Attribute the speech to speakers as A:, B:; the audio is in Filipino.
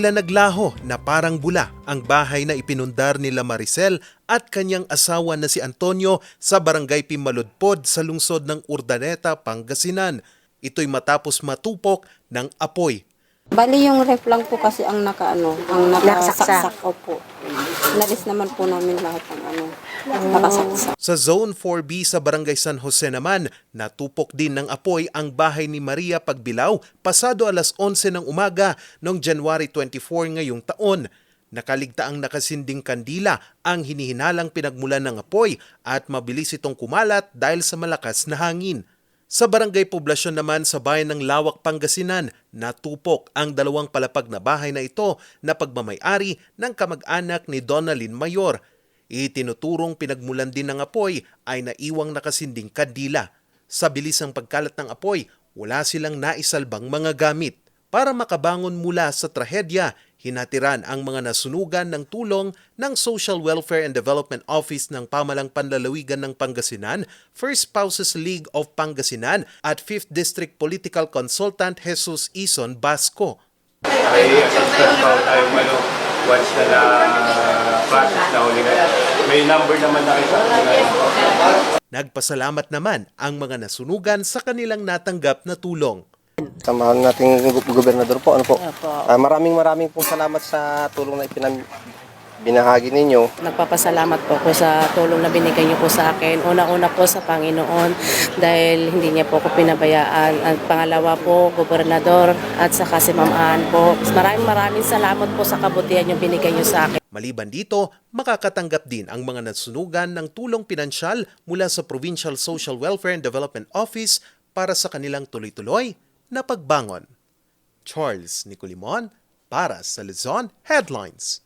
A: Tila naglaho na parang bula ang bahay na ipinundar nila Maricel at kanyang asawa na si Antonio sa barangay Pimaludpod sa lungsod ng Urdaneta, Pangasinan. Ito'y matapos matupok ng apoy.
B: Bali yung ref lang po kasi ang nakaano, ang
C: Nakasaksak.
B: nakasaksak opo. Nalis naman po namin lahat ng ano,
A: Sa Zone 4B sa Barangay San Jose naman, natupok din ng apoy ang bahay ni Maria Pagbilao pasado alas 11 ng umaga noong January 24 ngayong taon. Nakaligtaang nakasinding kandila ang hinihinalang pinagmulan ng apoy at mabilis itong kumalat dahil sa malakas na hangin. Sa barangay poblasyon naman sa bayan ng Lawak, Pangasinan, natupok ang dalawang palapag na bahay na ito na pagmamayari ng kamag-anak ni Donalyn Mayor. Itinuturong pinagmulan din ng apoy ay naiwang nakasinding kandila. Sa bilis ng pagkalat ng apoy, wala silang naisalbang mga gamit. Para makabangon mula sa trahedya, hinatiran ang mga nasunugan ng tulong ng Social Welfare and Development Office ng Pamalang Panlalawigan ng Pangasinan, First Spouses League of Pangasinan at 5th District Political Consultant Jesus Ison Basco.
D: may assistance pa tayong ano, once na na-process na uli na. May number naman na kita.
A: Nagpasalamat naman ang mga nasunugan sa kanilang natanggap na tulong.
E: Sa mahal nating gobernador po, ano po? Ah, maraming maraming pong salamat sa tulong na ipinam binahagi ninyo.
C: Nagpapasalamat po ako sa tulong na binigay niyo po sa akin. Una-una po sa Panginoon dahil hindi niya po ako pinabayaan. At pangalawa po, Gobernador at saka si Ma'am Ann po. Maraming maraming salamat po sa kabutihan yung binigay niyo sa akin.
A: Maliban dito, makakatanggap din ang mga nasunugan ng tulong pinansyal mula sa Provincial Social Welfare and Development Office para sa kanilang tuloy-tuloy na pagbangon. Charles Nicolimon para sa Luzon Headlines.